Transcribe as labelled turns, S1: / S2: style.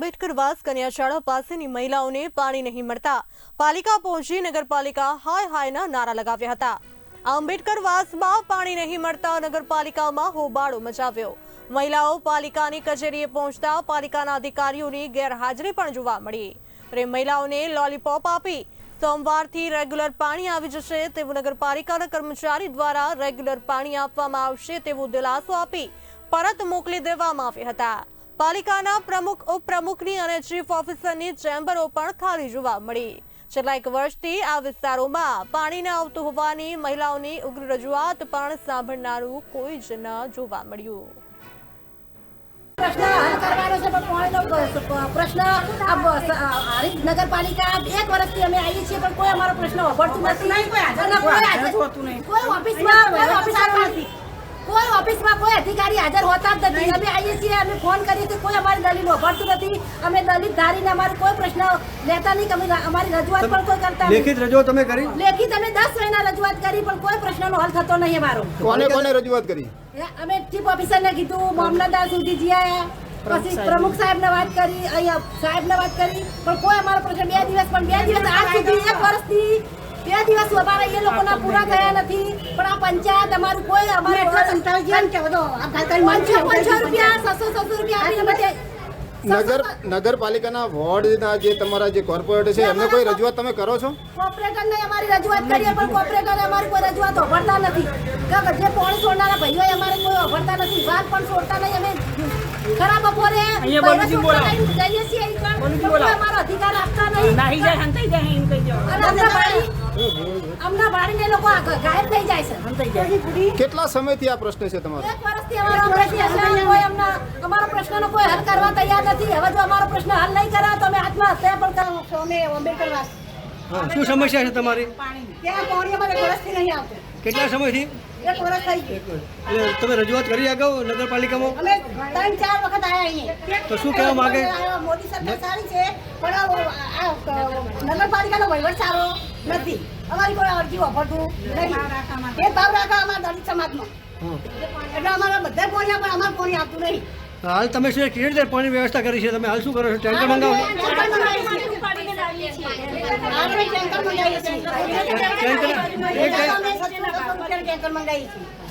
S1: આંબેડકરવાસ કન્યાશાળા પાસેની મહિલાઓને પાણી નહીં મળતા. પાલિકા પહોંચી નગરપાલિકા હાય હાયના નારા લગાવ્યા હતા. આંબેડકરવાસમાં પાણી નહીં મળતા નગરપાલિકામાં હોબાળો મચાવ્યો. મહિલાઓ પાલિકાની કચેરીએ પહોંચતા પાલિકાના અધિકારીઓની ગેરહાજરી પણ જોવા મળી. ત્યારે મહિલાઓને લોલીપોપ આપી સોમવારથી રેગ્યુલર પાણી આવી જશે તેવું નગરપાલિકાના કર્મચારી દ્વારા રેગ્યુલર પાણી આપવામાં આવશે તેવું દિલાસો આપી પરત મોકલી દેવામાં આવ્યા હતા. પાલિકાના પ્રમુખ ઉપપ્રમુખની અને ચીફ ઓફિસરની ચેમ્બરો પણ ખાલી જોવા મળી. છેલ્લા એક વર્ષથી આ વિસ્તારોમાં પાણી ન આવતું હોવાની મહિલાઓની ઉગ્ર રજૂઆત પણ સાંભળનારું કોઈ જ ન જોવા મળ્યું.
S2: પ્રશ્ન નગરપાલિકા એક વર્ષથી અમે આવીએ છીએ પણ કોઈ અમારો પ્રશ્ન અભડતું નથી. અને કોઈ હાજર- કોઈ ઓફિસમાં કોઈ ઓફિસર નથી. કોઈ ઓફિસમાં કોઈ અધિકારી હાજર હોતા જ નથી. અમે આવીએ છીએ અમે ફોન કરીએ છીએ કોઈ અમારી દલીલ અભડતું નથી. અમે દલિત ધારીને અમારો કોઈ પ્રશ્ન લેતા નહીં અમે અમારી રજૂઆત પણ કોઈ કરતા
S3: લેખિત રજૂઆત તમે કરી?
S2: લેખિત અમે દસ મહિના રજૂઆત કરી પણ કોઈ પ્રશ્નનો હલ થતો નહીં અમારો
S4: કોને કોને રજૂઆત કરી?
S2: અમે ચીફ ઓફિસરને કીધું મામલતદાર સુધી જયા પછી પ્રમુખ સાહેબ ને વાત કરી અહીંયા સાહેબ ને વાત કરી. પણ કોઈ અમારો પ્રશ્ન બે દિવસ પણ બે દિવસ આજ સુધી એક વર્ષથી બે દિવસ અમારા એ લોકોના પૂરા થયા નથી. પણ આ પંચાયત અમારું કોઈ અમારે પાંચસો પાંચસો રૂપિયા સસો સસો રૂપિયા આપીને બધે
S4: નગર નગરપાલિકાના વોર્ડના જે તમારા જે કોર્પોરેટર છે એમને કોઈ રજૂઆત તમે કરો છો?
S2: કોર્પોરેટરને અમારી રજૂઆત કરીએ પણ કોર્પોરેટરે અમારી કોઈ રજૂઆત ઓફરતા નથી. કે જે પોણી છોડનારા ભાઈઓ અમારે કોઈ ઓફરતા નથી. વાત પણ છોડતા નહીં. અમે ખરા બપોરે જઈએ છીએ અમારો અધિકાર આપતા નહીં.
S5: નહીં જાય હંતાઈ જાય એમ કહી દેવાનું.
S2: અમના ભાડીને લોકો આ ગાયબ થઈ જાય છે.
S5: જાય.
S4: કેટલા સમયથી આ પ્રશ્ન છે તમારો?
S2: એક વર્ષથી અમારો પ્રશ્ન છે કોઈ અમના અમારો પ્રશ્નનો કોઈ હલ કરવા તૈયાર નથી. હવે જો અમારો પ્રશ્ન હલ નહીં કરે તો અમે આત્મહત્યા પણ કરશું અમે અંબેડકર વાસ.
S3: શું સમસ્યા છે તમારી?
S2: ત્યાં પાણી અમારે વર્ષથી નહીં આવતું.
S3: કેટલા સમયથી?
S2: એક વર્ષ થઈ ગયું.
S3: તમે રજૂઆત કરી અગાઉ નગરપાલિકામાં?
S2: અમે ત્રણ ચાર વખત આવ્યા અહીંયા
S3: તો શું કહેવા માંગે?
S2: મોદી સરકાર સારી છે પણ આ નગરપાલિકાનો વહીવટ સારો. નથી. અમારી કોઈ અરજી વાપરતું નથી. એ ભાવ રાખા અમારા દલિત સમાજમાં. એટલે અમારા બધા પોણી પણ અમારે પોણી આપતું નહીં.
S3: હાલ તમે શું કેવી રીતે પાણી વ્યવસ્થા કરી છે? તમે હાલ શું કરો છો? ટેન્કર મંગાવો.
S2: ટેન્કર મંગાવીએ છીએ.